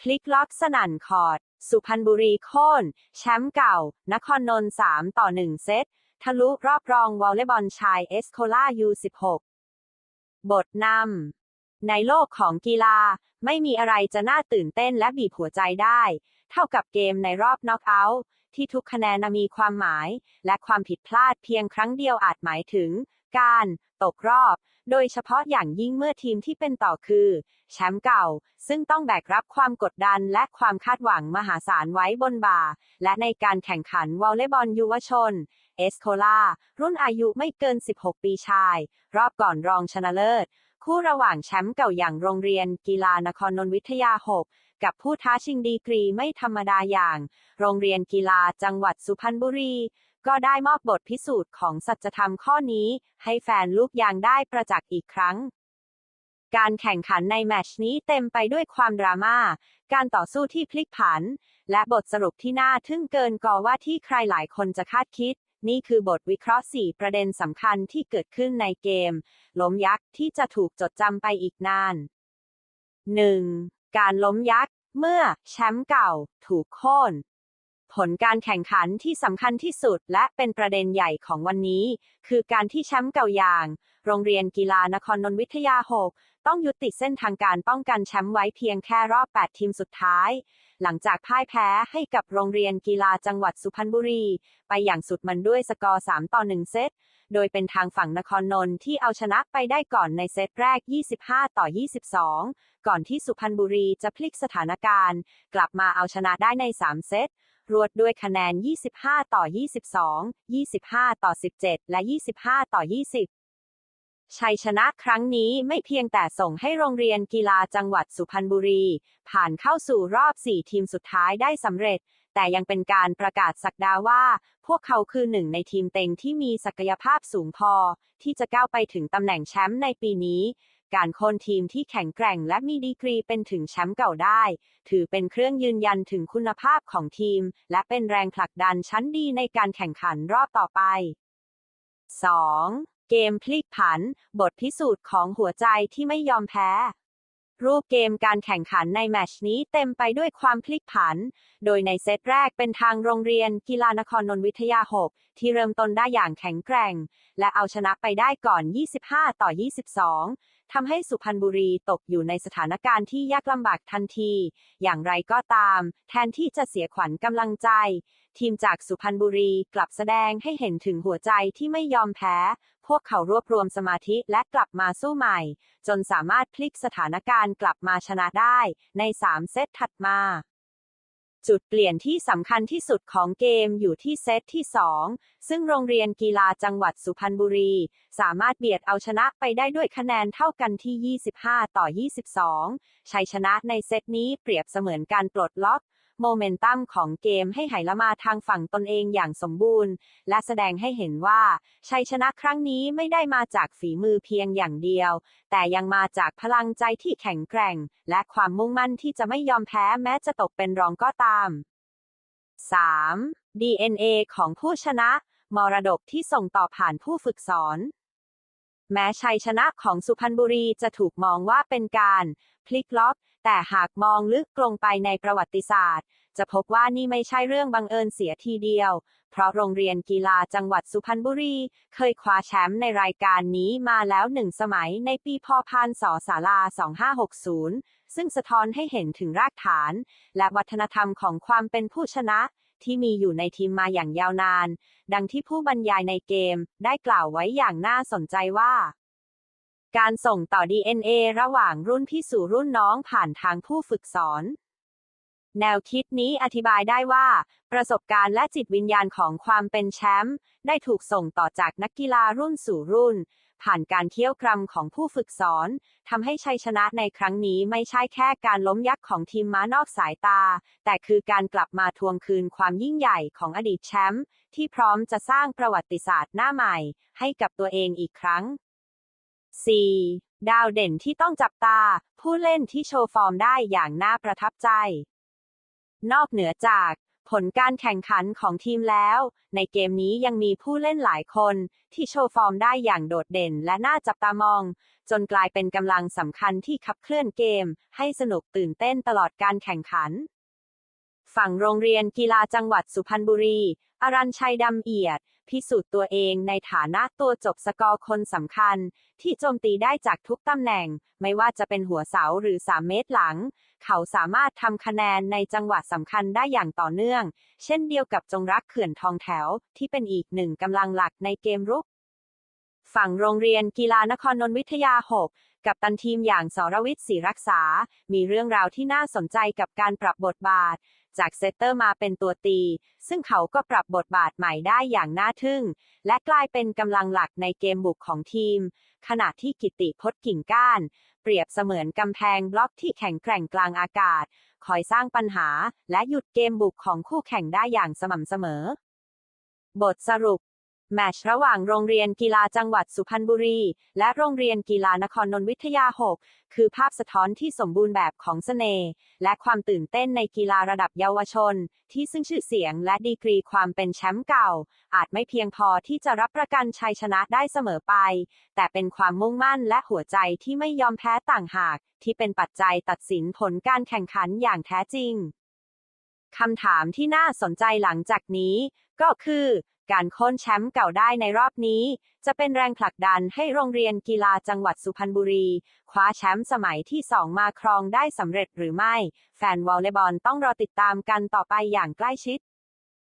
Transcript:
พลิกล็อกสนั่นคอร์ด สุพรรณบุรีโค่น แชมป์เก่า นครนนท์3ต่อ 1 เซต ทะลุรอบรองวอลเลย์บอลชายเอสโคลา U16 บทนำ ในโลกของกีฬา ไม่มีอะไรจะน่าตื่นเต้นและบีบหัวใจได้ เท่ากับเกมในรอบน็อกเอาท์ที่ทุกคะแนนมีความหมาย และความผิดพลาดเพียงครั้งเดียวอาจหมายถึง การ ตกรอบ โดยเฉพาะอย่างยิ่งเมื่อทีมที่เป็นต่อคือ แชมป์เก่า ซึ่งต้องแบกรับความกดดันและความคาดหวังมหาศาลไว้บนบ่า และในการแข่งขันวอลเลย์บอลเยุวชน เอสโคลา รุ่นอายุไม่เกิน 16 ปีชาย รอบก่อนรองชนะเลิศ คู่ระหว่างแชมป์เก่าอย่างโรงเรียน กีฬานครนนทวิทยา 6 กับผู้ท้าชิงดีกรีไม่ธรรมดาอย่าง โรงเรียนกีฬาจังหวัดสุพรรณบุรี ก็ได้มอบบทพิสูจน์ของสัจธรรมข้อนี้ ให้แฟนลูกยางได้ประจักษ์อีกครั้งการแข่งขันในแมชนี้เต็มไปด้วยความดราม่า การต่อสู้ที่พลิกผัน และบทสรุปที่น่าทึ่งเกินกว่าว่าที่ใครหลายคนจะคาดคิด นี่คือบทวิเคราะห์ 4 ประเด็นสำคัญที่เกิดขึ้นในเกม ล้มยักษ์ที่จะถูกจดจำไปอีกนาน 1. การล้มยักษ์ เมื่อแชมป์เก่า ถูกโค่น ผลการแข่งขันที่สำคัญที่สุดและเป็นประเด็นใหญ่ของวันนี้ คือการที่แชมป์เก่าอย่าง โรงเรียนกีฬานครนนทวิทยา 6 ต้องยุติเส้นทางการป้องกันแชมป์ไว้เพียงแค่รอบ 8 ทีมสุดท้าย หลังจากพ่ายแพ้ให้กับโรงเรียนกีฬาจังหวัดสุพรรณบุรี ไปอย่างสุดมันด้วยสกอร์ 3 ต่อ 1 เซต โดยเป็นทางฝั่งนครนนท์ที่เอาชนะไปได้ก่อนในเซตแรก 25 ต่อ 22 ก่อนที่สุพรรณบุรีจะพลิกสถานการณ์ กลับมาเอาชนะได้ใน 3 เซต รวดด้วยคะแนน 25 ต่อ 22 25 ต่อ 17 และ 25 ต่อ 20ชัยชนะครั้งนี้ไม่เพียงแต่ส่งให้โรงเรียนกีฬาจังหวัดสุพรรณบุรี ผ่านเข้าสู่รอบ 4 ทีมสุดท้ายได้สำเร็จ แต่ยังเป็นการประกาศสักดาว่า พวกเขาคือหนึ่งในทีมเต็งที่มีศักยภาพสูงพอ ที่จะก้าวไปถึงตำแหน่งแชมป์ในปีนี้ การโค่นทีมที่แข็งแกร่งและมีดีกรีเป็นถึงแชมป์เก่าได้ ถือเป็นเครื่องยืนยันถึงคุณภาพของทีม และเป็นแรงผลักดันชั้นดีในการแข่งขันรอบต่อไป 2. เกมพลิกผัน บทพิสูจน์ของหัวใจที่ไม่ยอมแพ้ รูปเกมการแข่งขันในแมชนี้เต็มไปด้วยความพลิกผัน โดยในเซตแรกเป็นทางโรงเรียนกีฬานครนนทวิทยา 6 ที่เริ่มต้นได้อย่างแข็งแกร่ง และเอาชนะไปได้ก่อน 25 ต่อ 22 ทำให้สุพรรณบุรีตกอยู่ในสถานการณ์ที่ยากลำบากทันที อย่างไรก็ตาม แทนที่จะเสียขวัญกำลังใจ ทีมจากสุพรรณบุรีกลับแสดงให้เห็นถึงหัวใจที่ไม่ยอมแพ้ พวกเขารวบรวมสมาธิและกลับมาสู้ใหม่ จนสามารถพลิกสถานการณ์กลับมาชนะได้ ใน 3 เซตถัดมา จุดเปลี่ยนที่สำคัญที่สุดของเกมอยู่ที่เซตที่ 2 ซึ่งโรงเรียนกีฬาจังหวัดสุพรรณบุรี สามารถเบียดเอาชนะไปได้ด้วยคะแนนเท่ากันที่ 25 ต่อ 22 ชัยชนะในเซตนี้เปรียบเสมือนการปลดล็อก โมเมนตัมของเกมให้ไหลมาทางฝั่งตนเองอย่างสมบูรณ์ และแสดงให้เห็นว่า ชัยชนะครั้งนี้ไม่ได้มาจากฝีมือเพียงอย่างเดียว แต่ยังมาจากพลังใจที่แข็งแกร่ง และความมุ่งมั่นที่จะไม่ยอมแพ้แม้จะตกเป็นรองก็ตาม 3. DNA ของผู้ชนะ มรดกที่ส่งต่อผ่านผู้ฝึกสอน แม้ชัยชนะของสุพรรณบุรีจะถูกมองว่าเป็นการพลิกล็อก แต่หากมองลึกลงไปในประวัติศาสตร์ จะพบว่านี่ไม่ใช่เรื่องบังเอิญเสียทีเดียว เพราะโรงเรียนกีฬาจังหวัดสุพรรณบุรี เคยคว้าแชมป์ในรายการนี้มาแล้วหนึ่งสมัยในปีพพศศาลา 2560 ซึ่งสะท้อนให้เห็นถึงรากฐาน และวัฒนธรรมของความเป็นผู้ชนะ ที่มีอยู่ในทีมมาอย่างยาวนาน ดังที่ผู้บรรยายในเกม ได้กล่าวไว้อย่างน่าสนใจว่า การส่งต่อ DNA ระหว่างรุ่นพี่สู่รุ่นน้องผ่านทางผู้ฝึกสอน แนวคิดนี้อธิบายได้ว่า ประสบการณ์และจิตวิญญาณของความเป็นแชมป์ได้ถูกส่งต่อจากนักกีฬารุ่นสู่รุ่น ผ่านการเคี่ยวกรำของผู้ฝึกสอนทำให้ชัยชนะในครั้งนี้ไม่ใช่แค่การล้มยักษ์ของทีมม้านอกสายตา แต่คือการกลับมาทวงคืนความยิ่งใหญ่ของอดีตแชมป์ที่พร้อมจะสร้างประวัติศาสตร์หน้าใหม่ ให้กับตัวเองอีกครั้ง 4. ดาวเด่นที่ต้องจับตา ผู้เล่นที่โชว์ฟอร์มได้อย่างน่าประทับใจ นอกเหนือจาก ผลการแข่งขันของทีมแล้ว ในเกมนี้ยังมีผู้เล่นหลายคน ที่โชว์ฟอร์มได้อย่างโดดเด่นและน่าจับตามอง จนกลายเป็นกำลังสำคัญที่ขับเคลื่อนเกม ให้สนุกตื่นเต้นตลอดการแข่งขัน ฝั่งโรงเรียนกีฬาจังหวัดสุพรรณบุรี อรัญชัยดำเอียด พิสูจน์ตัวเองในฐานะตัวจบสกอร์คนสำคัญ ที่โจมตีได้จากทุกตำแหน่ง ไม่ว่าจะเป็นหัวเสาหรือ 3 เมตรหลัง เขาสามารถทำคะแนนในจังหวะสำคัญได้อย่างต่อเนื่อง เช่นเดียวกับจงรักเขื่อนทองแถว ที่เป็นอีกหนึ่งกำลังหลักในเกมรุกฝั่งโรงเรียนกีฬานครนนทวิทยา 6 กับตันทีมอย่างสรวิทย์ศรีรักษา มีเรื่องราวที่น่าสนใจกับการปรับบทบาท จากเซตเตอร์มาเป็นตัวตี ซึ่งเขาก็ปรับบทบาทใหม่ได้อย่างน่าทึ่ง และกลายเป็นกำลังหลักในเกมบุกของทีม ขณะที่กิติพจน์กิ่งก้าน เปรียบเสมือนกำแพงบล็อกที่แข็งแกร่งกลางอากาศ คอยสร้างปัญหา และหยุดเกมบุกของคู่แข่งได้อย่างสม่ำเสมอบทสรุป แมตช์ระหว่างโรงเรียนกีฬาจังหวัดสุพรรณบุรี และโรงเรียนกีฬานครนนทวิทยา 6 คือภาพสะท้อนที่สมบูรณ์แบบของเสน่ห์และความตื่นเต้นในกีฬาระดับเยาวชน ที่ซึ่งชื่อเสียงและดีกรีความเป็นแชมป์เก่า อาจไม่เพียงพอที่จะรับประกันชัยชนะได้เสมอไป แต่เป็นความมุ่งมั่นและหัวใจที่ไม่ยอมแพ้ต่างหาก ที่เป็นปัจจัยตัดสินผลการแข่งขันอย่างแท้จริงคำถามที่น่าสนใจหลังจากนี้ ก็คือ การโค่นแชมป์เก่าได้ในรอบนี้ จะเป็นแรงผลักดันให้โรงเรียนกีฬาจังหวัดสุพรรณบุรี คว้าแชมป์สมัยที่ 2 มาครองได้สำเร็จหรือไม่ แฟนวอลเลย์บอลต้องรอติดตามกันต่อไปอย่างใกล้ชิด